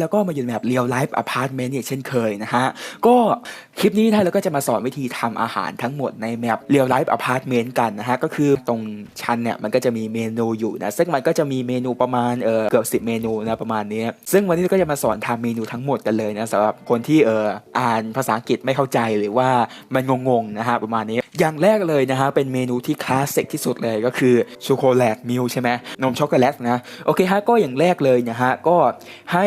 แล้วก็มาอยู่ในแบบเรียลไลฟ์อพาร์ตเมนต์เนี่ยเช่นเคยนะฮะ ก็คลิปนี้นะเราก็จะมาสอนวิธีทำอาหารทั้งหมดในแมปเรียลไลฟ์อพาร์ตเมนต์กันนะฮะ ก็คือตรงชั้นเนี่ยมันก็จะมีเมนูอยู่นะ ซึ่งมันก็จะมีเมนูประมาณเออเกือบสิบเมนูนะประมาณนี้ ซึ่งวันนี้เราก็จะมาสอนทำเมนูทั้งหมดกันเลยนะสำหรับคนที่เอออ่านภาษาอังกฤษไม่เข้าใจหรือว่ามันงงๆนะฮะประมาณนี้ อย่างแรกเลยนะฮะเป็นเมนูที่คลาสสิกที่สุดเลยก็คือช็อกโกแลตมิลใช่ไหมนมช็อกโกแลตนะโอเคฮะก็อย่างแรกเลยนะฮะก็ให้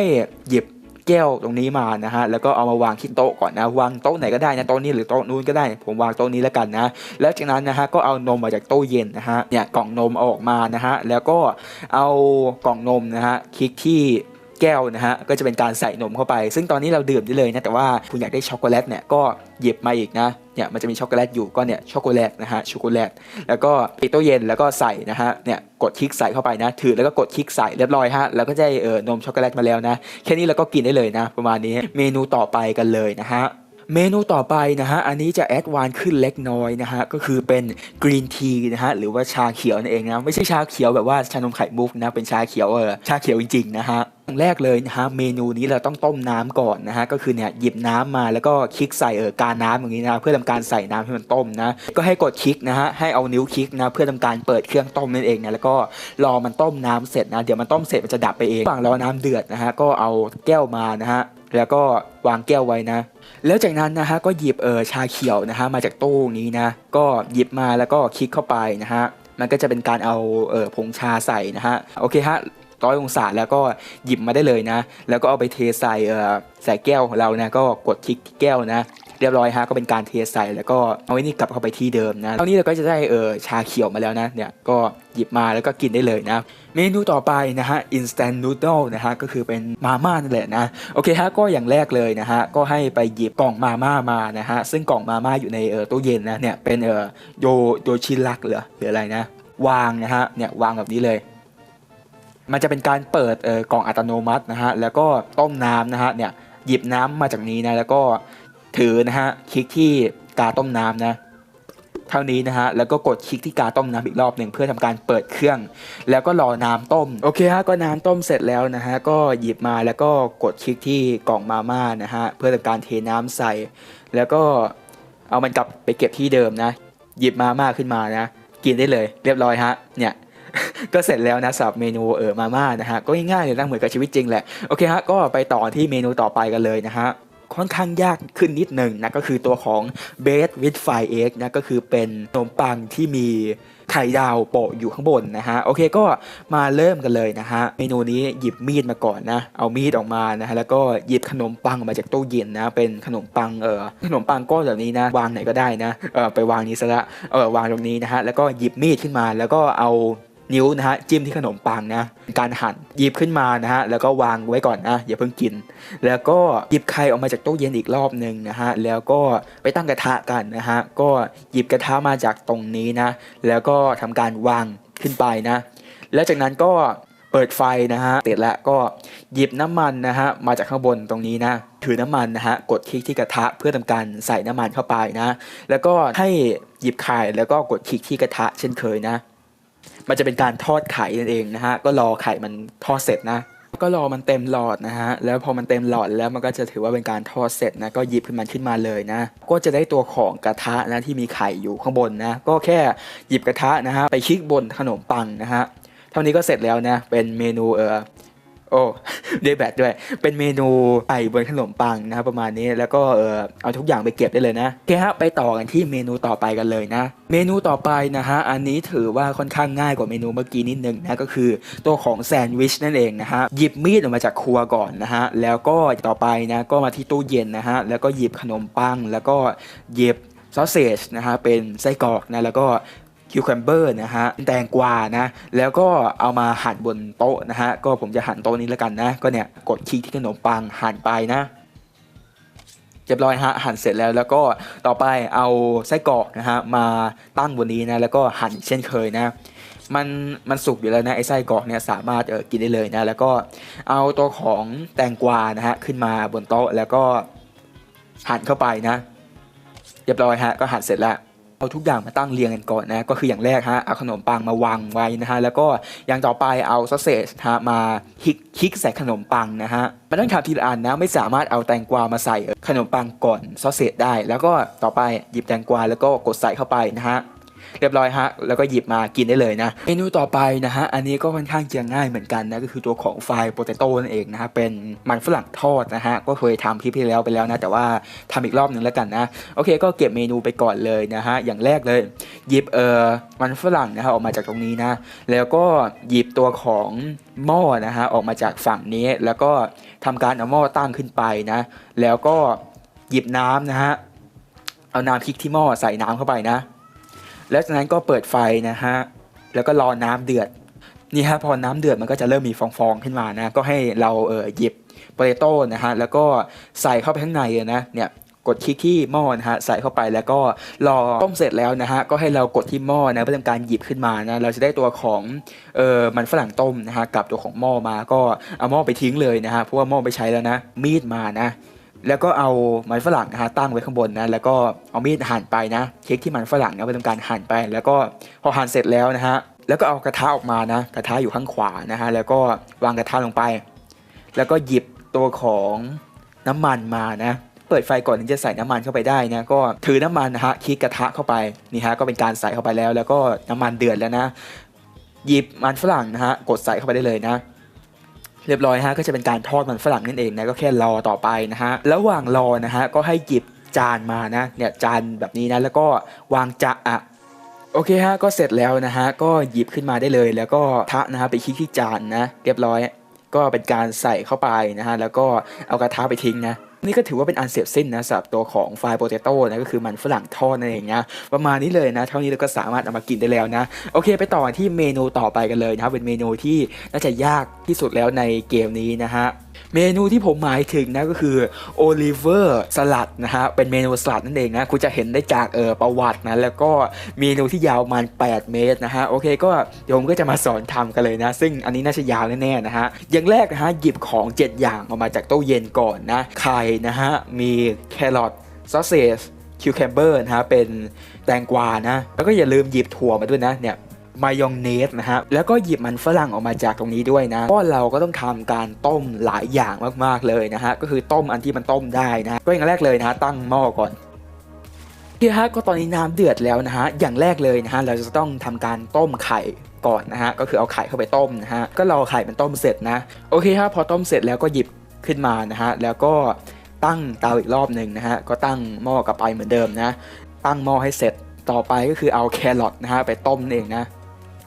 หยิบแก้วตรงนี้มานะฮะแล้วก็เอามาวางที่โต๊ะก่อนนะวางโต๊ะไหนก็ได้นะโต๊ะนี้หรือโต๊ะนู้นก็ได้ ผมวางโต๊ะนี้แล้วกันนะ แล้วจากนั้นนะฮะก็เอานมมาจากตู้เย็นนะฮะเนี่ยกล่องนมออกมานะฮะแล้วก็เอากล่องนมนะฮะคลิกที่ แก้วนะฮะก็จะเป็นการใส่นมเข้าไป ซึ่งตอนนี้เราดื่มได้เลยนะแต่ว่าคุณอยากได้ช็อกโกแลตเนี่ยก็หยิบมาอีกนะเนี่ยมันจะมีช็อกโกแลตอยู่ก็เนี่ยช็อกโกแลตนะฮะช็อกโกแลตแล้วก็ปิดตู้เย็นแล้วก็ใส่นะฮะเนี่ยกดคลิกใส่เข้าไปนะถือแล้วก็กดคลิกใส่เรียบร้อยฮะแล้วก็จะได้เออนมช็อกโกแลตมาแล้วนะแค่นี้เราก็กินได้เลยนะ ประมาณนี้เมนูต่อไปกันเลยนะฮะ เมนูต่อไปนะฮะ อันนี้จะแอดวานขึ้นเล็กน้อยนะฮะ ก็คือเป็นกรีนทีนะฮะ หรือว่าชาเขียวนั่นเองนะ ไม่ใช่ชาเขียวแบบว่าชานมไข่มุกนะ เป็นชาเขียวเออ ชาเขียวจริงๆนะฮะอย่างแรกเลยนะฮะเมนูนี้เราต้องต้มน้ำก่อนนะฮะก็คือเนี่ยหยิบน้ำมาแล้วก็คลิกใส่เออกาน้ำอย่างนี้นะเพื่อทำการใส่น้ำให้มันต้มนะก็ให้กดคลิกนะฮะให้เอานิ้วคลิกนะเพื่อทำการเปิดเครื่องต้มนั่นเองนะแล้วก็รอมันต้มน้ำเสร็จนะเดี๋ยวมันต้มเสร็จมันจะดับไปเองระหว่างรอน้ำเดือดนะฮะก็เอาแก้วมานะฮะ แล้วก็วางแก้วไว้นะ แล้วจากนั้นนะฮะก็หยิบเออชาเขียวนะฮะมาจากตู้นี้นะ ก็หยิบมาแล้วก็คลิกเข้าไปนะฮะมันก็จะเป็นการเอาเออผงชาใส่นะฮะโอเคฮะร้อยองศาแล้วก็หยิบมาได้เลยนะ แล้วก็เอาไปเทใส่เออใส่แก้วของเรานะก็กดคลิกที่แก้วนะ เรียบร้อยฮะก็เป็นการเทใส่แล้วก็เอาไว้นี่กลับเข้าไปที่เดิมนะตอนนี้เราก็จะได้เออชาเขียวมาแล้วนะเนี่ยก็หยิบมาแล้วก็กินได้เลยนะ เมนูต่อไปนะฮะ instant noodle นะฮะก็คือเป็นมาม่านั่นแหละนะโอเคฮะก็อย่างแรกเลยนะฮะก็ให้ไปหยิบกล่องมาม่ามานะฮะซึ่งกล่องมาม่าอยู่ในเออตู้เย็นนะเนี่ยเป็นเออโยโยชิลักเหรอหรืออะไรนะ วางนะฮะเนี่ยวางแบบนี้เลยมันจะเป็นการเปิดเออกล่องอัตโนมัตินะฮะแล้วก็ต้มน้ำนะฮะเนี่ยหยิบน้ำมาจากนี้นะแล้วก็ ถือนะฮะคลิกที่กาต้มน้ำนะเท่านี้นะฮะแล้วก็กดคลิกที่กาต้มน้ำอีกรอบหนึ่งเพื่อทำการเปิดเครื่อง แล้วก็รอน้ำต้มโอเคฮะก็น้ำต้มเสร็จแล้วนะฮะก็หยิบมาแล้วก็กดคลิกที่กล่องมาม่านะฮะเพื่อทำการเทน้ำใส่ แล้วก็เอามันกลับไปเก็บที่เดิมนะ หยิบมาม่าขึ้นมานะ กินได้เลยเรียบร้อยฮะเนี่ยก็เสร็จแล้วนะสำหรับเมนูเออมาม่านะฮะก็ง่ายๆเลยนะเหมือนกับชีวิตจริงแหละโอเคฮะก็ไปต่อที่เมนูต่อไปกันเลยนะฮะ ค่อนข้างยากขึ้นนิดหนึ่งนะก็คือตัวของ b a s with fried egg นะก็คือเป็นขนมปังที่มีไข่ดาวโปะอยู่ข้างบนนะฮะโอเคก็มาเริ่มกันเลยนะฮะเมนูนี้หยิบมีดมาก่อนนะ เอามีดออกมานะฮะแล้วก็หยิบขนมปังออกมาจากตู้เย็นนะ เป็นขนมปังเออขนมปังก้อนแบบนี้นะ วางไหนก็ได้นะเออไปวางนี้ซะละเออวางตรงนี้นะฮะแล้วก็หยิบมีดขึ้นมาแล้วก็เอา นิ้วนะฮะจิ้มที่ขนมปังนะการหั่นหยิบขึ้นมานะฮะแล้วก็วางไว้ก่อนนะอย่าเพิ่งกิน แล้วก็หยิบไข่ออกมาจากตู้เย็นอีกรอบหนึ่งนะฮะแล้วก็ไปตั้งกระทะกันนะฮะก็หยิบกระทะมาจากตรงนี้นะ แล้วก็ทำการวางขึ้นไปนะ แล้วจากนั้นก็เปิดไฟนะฮะเสร็จแล้วก็หยิบน้ำมันนะฮะมาจากข้างบนตรงนี้นะถือน้ำมันนะฮะกดคลิกที่กระทะเพื่อทำการใส่น้ำมันเข้าไปนะ แล้วก็ให้หยิบไข่แล้วก็กดคลิกที่กระทะเช่นเคยนะ มันจะเป็นการทอดไข่นั่นเองนะฮะก็รอไข่มันทอดเสร็จนะ ก็รอมันเต็มหลอดนะฮะแล้วพอมันเต็มหลอดแล้วมันก็จะถือว่าเป็นการทอดเสร็จนะก็หยิบขึ้นมันขึ้นมาเลยนะ ก็จะได้ตัวของกระทะนะที่มีไข่อยู่ข้างบนนะก็แค่หยิบกระทะนะฮะไปคลิกบนขนมปังนะฮะเท่านี้ก็เสร็จแล้วนะเป็นเมนูเออ โอ้ได้แบตด้วย เป็นเมนูไก่บนขนมปังนะครับประมาณนี้แล้วก็เออเอาทุกอย่างไปเก็บได้เลยนะโอเคฮะไปต่อกันที่เมนูต่อไปกันเลยนะ เมนูต่อไปนะฮะอันนี้ถือว่าค่อนข้างง่ายกว่าเมนูเมื่อกี้นิดนึงนะก็คือตัวของแซนด์วิชนั่นเองนะฮะหยิบมีดออกมาจากครัวก่อนนะฮะแล้วก็ต่อไปนะก็มาที่ตู้เย็นนะฮะแล้วก็หยิบขนมปัง แล้วก็หยิบซอสเซจนะฮะเป็นไส้กรอกนะแล้วก็ คิวคัมเบอร์นะฮะแตงกวานะ แล้วก็เอามาหั่นบนโต๊ะนะฮะ ก็ผมจะหั่นโต๊ะนี้แล้วกันนะ ก็เนี่ยกดคลิกที่ขนมปังหั่นไปนะเรียบร้อยฮะหั่นเสร็จแล้วแล้วก็ต่อไปเอาไส้กรอกนะฮะมาตั้งบนนี้นะแล้วก็หั่นเช่นเคยนะ มันมันสุกอยู่แล้วนะไอ้ไส้กรอกเนี่ยสามารถเออกินได้เลยนะแล้วก็เอาตัวของแตงกวานะฮะขึ้นมาบนโต๊ะแล้วก็หั่นเข้าไปนะเรียบร้อยฮะก็หั่นเสร็จแล้ว เอาทุกอย่างมาตั้งเรียงกันก่อนนะก็คืออย่างแรกฮะเอาขนมปังมาวางไว้นะฮะแล้วก็อย่างต่อไปเอาซอสเซจฮะมาฮิกฮิกใส่ขนมปังนะฮะมันต้องทำทีละอันนะไม่สามารถเอาแตงกวามาใส่ขนมปังก่อนซอสเซจได้ แล้วก็ต่อไปหยิบแตงกวาแล้วก็กดใส่เข้าไปนะฮะ เรียบร้อยฮะ แล้วก็หยิบมากินได้เลยนะ เมนูต่อไปนะฮะ อันนี้ก็ค่อนข้างจะง่ายเหมือนกันนะ ก็คือตัวของไฟโปเตโต้นั่นเองนะฮะ เป็นมันฝรั่งทอดนะฮะ ก็เคยทำคลิปที่แล้วไปแล้วนะ แต่ว่าทำอีกรอบหนึ่งแล้วกันนะ โอเค ก็เก็บเมนูไปก่อนเลยนะฮะ อย่างแรกเลย หยิบเอ่อมันฝรั่งนะฮะออกมาจากตรงนี้นะ แล้วก็หยิบตัวของหม้อนะฮะออกมาจากฝั่งนี้ แล้วก็ทำการเอาหม้อตั้งขึ้นไปนะ แล้วก็หยิบน้ำนะฮะ เอาน้ำพริกที่หม้อใส่น้ำเข้าไปนะ แล้วจากนั้นก็เปิดไฟนะฮะ แล้วก็รอน้ำเดือด นี่ฮะพอน้ำเดือดมันก็จะเริ่มมีฟองๆขึ้นมานะ ก็ให้เราเออหยิบโปเตโต้นะฮะ แล้วก็ใส่เข้าไปข้างในนะเนี่ยกดคลิกที่หม้อนะฮะใส่เข้าไปแล้วก็รอต้มเสร็จแล้วนะฮะก็ให้เรากดที่หม้อนะเพื่อทำการหยิบขึ้นมานะเราจะได้ตัวของเออมันฝรั่งต้มนะฮะกับตัวของหม้อมาก็เอาหม้อไปทิ้งเลยนะฮะเพราะว่าหม้อไปใช้แล้วนะมีดมานะ แล้วก็เอามันฝรั่งนะฮะตั้งไว้ข้างบนนะแล้วก็เอามีดหั่นไปนะเค้กที่มันฝรั่งนะไปทำการหั่นไป แล้วก็พอหั่นเสร็จแล้วนะฮะแล้วก็เอากระทะออกมานะกระทะอยู่ข้างขวานะฮะแล้วก็วางกระทะลงไป แล้วก็หยิบตัวของน้ำมันมานะเปิดไฟก่อนถึงจะใส่น้ำมันเข้าไปได้นะก็ถือน้ำมันนะฮะคลิกกระทะเข้าไปนี่ฮะก็เป็นการใส่เข้าไปแล้ว แล้วก็น้ำมันเดือดแล้วนะหยิบมันฝรั่งนะฮะกดใส่เข้าไปได้เลยนะ เรียบร้อยฮะก็จะเป็นการทอดมันฝรั่งนั่นเองนะก็แค่รอต่อไปนะฮะระหว่างรอนะฮะก็ให้หยิบจานมานะเนี่ยจานแบบนี้นะแล้วก็วางจะอะโอเคฮะก็เสร็จแล้วนะฮะก็หยิบขึ้นมาได้เลย แล้วก็ทะนะฮะไปคลิกที่จานนะเรียบร้อย ก็เป็นการใส่เข้าไปนะฮะแล้วก็เอากระทะไปทิ้งนะ นี่ก็ถือว่าเป็นอันเสร็จสิ้นนะสำหรับตัวของไฟโปเตโต้นะก็คือมันฝรั่งทอดนั่นเองนะประมาณนี้เลยนะ เท่านี้เราก็สามารถเอามากินได้แล้วนะ โอเค ไปต่อที่เมนูต่อไปกันเลยนะครับเป็นเมนูที่น่าจะยากที่สุดแล้วในเกมนี้นะฮะ เมนูที่ผมหมายถึงนะก็คือโอลิเวอร์สลัดนะฮะเป็นเมนูสลัดนั่นเองนะคุณจะเห็นได้จากเออประวัตินะแล้วก็เมนูที่ยาวประมาณ8เมตรนะฮะโอเคก็เดี๋ยวผมก็จะมาสอนทำกันเลยนะ ซึ่งอันนี้น่าจะยาวแน่ๆนะฮะอย่างแรกนะฮะหยิบของ 7 อย่างออกมาจากตู้เย็นก่อนนะไข่นะฮะมีแครอทซอสเซจคิวแคมเบอร์นะฮะเป็นแตงกวานะแล้วก็อย่าลืมหยิบถั่วมาด้วยนะเนี่ย มายองเนสนะฮะ แล้วก็หยิบมันฝรั่งออกมาจากตรงนี้ด้วยนะ เพราะเราก็ต้องทำการต้มหลายอย่างมากๆเลยนะฮะ ก็คือต้มอันที่มันต้มได้นะ ก็อย่างแรกเลยนะฮะตั้งหม้อก่อนโอฮะก็ตอนนี้น้ำเดือดแล้วนะฮะ อย่างแรกเลยนะฮะ เราจะต้องทำการต้มไข่ก่อนนะฮะ ก็คือเอาไข่เข้าไปต้มนะฮะ ก็รอไข่มันต้มเสร็จนะ โอเคฮะ พอต้มเสร็จแล้วก็หยิบขึ้นมานะฮะ แล้วก็ตั้งเตาอีกรอบหนึ่งนะฮะ ก็ตั้งหม้อกับไปเหมือนเดิมนะ ตั้งหม้อให้เสร็จ ต่อไปก็คือเอาแครอทนะฮะไปต้มเองนะ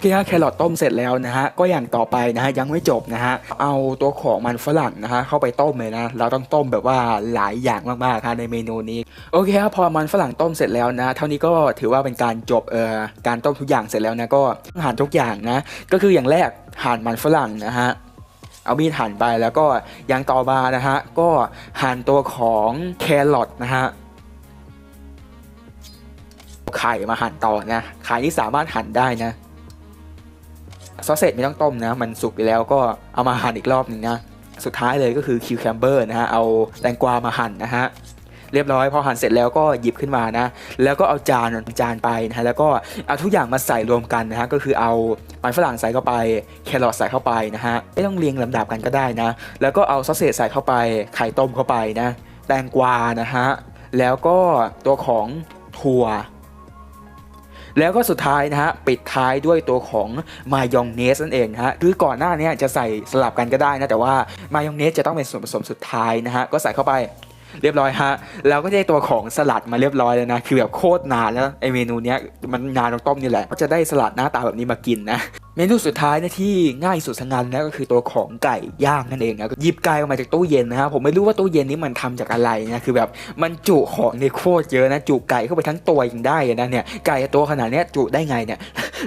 ที่แครอทต้มเสร็จแล้วนะฮะก็อย่างต่อไปนะฮะยังไม่จบนะฮะเอาตัวของมันฝรั่งนะฮะเข้าไปต้มเลยนะเราต้องต้มแบบว่าหลายอย่างมากๆครับในเมนูนี้โอเคครับพอมันฝรั่งต้มเสร็จแล้วนะ เท่านี้ก็ถือว่าเป็นการจบเอ่อการต้มทุกอย่างเสร็จแล้วนะก็หั่นทุกอย่างนะ ก็คืออย่างแรกหั่นมันฝรั่งนะฮะเอามีดหั่นไปแล้วก็อย่างต่อมานะฮะก็หั่นตัวของแครอทนะฮะไข่มาหั่นต่อนะไข่ที่สามารถหั่นได้นะ ซอสเสร็จไม่ต้องต้มนะ มันสุกไปแล้วก็เอามาหั่นอีกรอบหนึ่งนะสุดท้ายเลยก็คือคิวแคมเบอร์นะฮะเอาแตงกวามาหั่นนะฮะเรียบร้อยพอหั่นเสร็จแล้วก็หยิบขึ้นมานะ แล้วก็เอาจานจานไปนะฮะแล้วก็เอาทุกอย่างมาใส่รวมกันนะฮะก็คือเอามันฝรั่งใส่เข้าไปแครอทใส่เข้าไปนะฮะไม่ต้องเรียงลำดับกันก็ได้นะ แล้วก็เอาซอสเศษใส่เข้าไปไข่ต้มเข้าไปนะ แตงกวานะฮะแล้วก็ตัวของถั่ว แล้วก็สุดท้ายนะฮะปิดท้ายด้วยตัวของมายองเนสนั่นเองนะฮะคือก่อนหน้านี้จะใส่สลับกันก็ได้นะแต่ว่ามายองเนสจะต้องเป็นส่วนผสมสุดท้ายนะฮะก็ใส่เข้าไป เรียบร้อยฮะแล้วก็ได้ตัวของสลัดมาเรียบร้อยแล้วนะ คือแบบโคตรนานแล้วไอเมนูเนี้ยมันนานตรงต้มนี่แหละก็จะได้สลัดหน้าตาแบบนี้มากินนะเมนูสุดท้ายนะที่ง่ายสุดสังงันนะก็คือตัวของไก่ย่างนั่นเองนะหยิบไก่ออกมาจากตู้เย็นนะฮะผมไม่รู้ว่าตู้เย็นนี้มันทำจากอะไรนะคือแบบมันจุของในโคตรเยอะนะจุไก่เข้าไปทั้งตัวยังได้นะเนี่ยไก่ตัวขนาดนี้จุได้ไงเนี่ย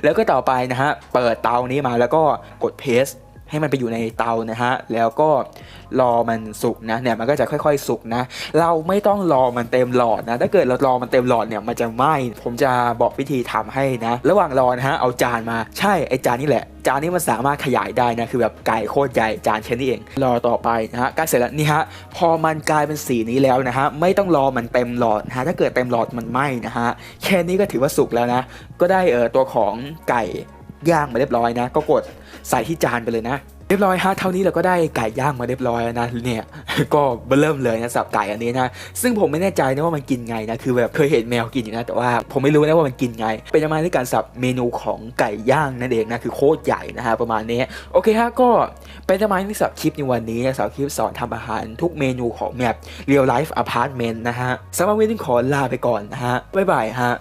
แล้วก็ต่อไปนะฮะเปิดเตานี้มาแล้วก็กดเพส ให้มันไปอยู่ในเตานะฮะ แล้วก็รอมันสุกนะ เนี่ยมันก็จะค่อยๆ สุกนะ เราไม่ต้องรอมันเต็มหลอดนะ ถ้าเกิดเรารอมันเต็มหลอดเนี่ยมันจะไหม้ ผมจะบอกวิธีทำให้นะ ระหว่างรอนะฮะ เอาจานมา ใช่ ไอจานนี่แหละ จานนี้มันสามารถขยายได้นะ คือแบบไก่โคตรใหญ่จานแค่นี้เอง รอต่อไปนะฮะใกล้เสร็จแล้วนี่ฮะ พอมันกลายเป็นสีนี้แล้วนะฮะ ไม่ต้องรอมันเต็มหลอดนะฮะ ถ้าเกิดเต็มหลอดมันไหม้นะฮะ แค่นี้ก็ถือว่าสุกแล้วนะ ก็ได้เออตัวของไก่ ย่างมาเรียบร้อยนะ ก็กดใส่ที่จานไปเลยนะเรียบร้อยฮะเท่านี้เราก็ได้ไก่ย่างมาเรียบร้อยนะเนี่ยก็เริ่มเลยนะสับไก่อันนี้นะซึ่งผมไม่แน่ใจนะว่ามันกินไงนะคือแบบเคยเห็นแมวกินอยู่นะแต่ว่าผมไม่รู้นะว่ามันกินไง เป็นประมาณในการสับเมนูของไก่ย่างนั่นเองนะคือโคตรใหญ่นะฮะประมาณนี้โอเคฮะก็เป็นประมาณที่สับคลิปในวันนี้นะสับคลิปสอนทำอาหารทุกเมนูของแมป Real Life Apartment นะฮะสำหรับวันนี้ต้องขอลาไปก่อนนะฮะบ๊ายบายฮะ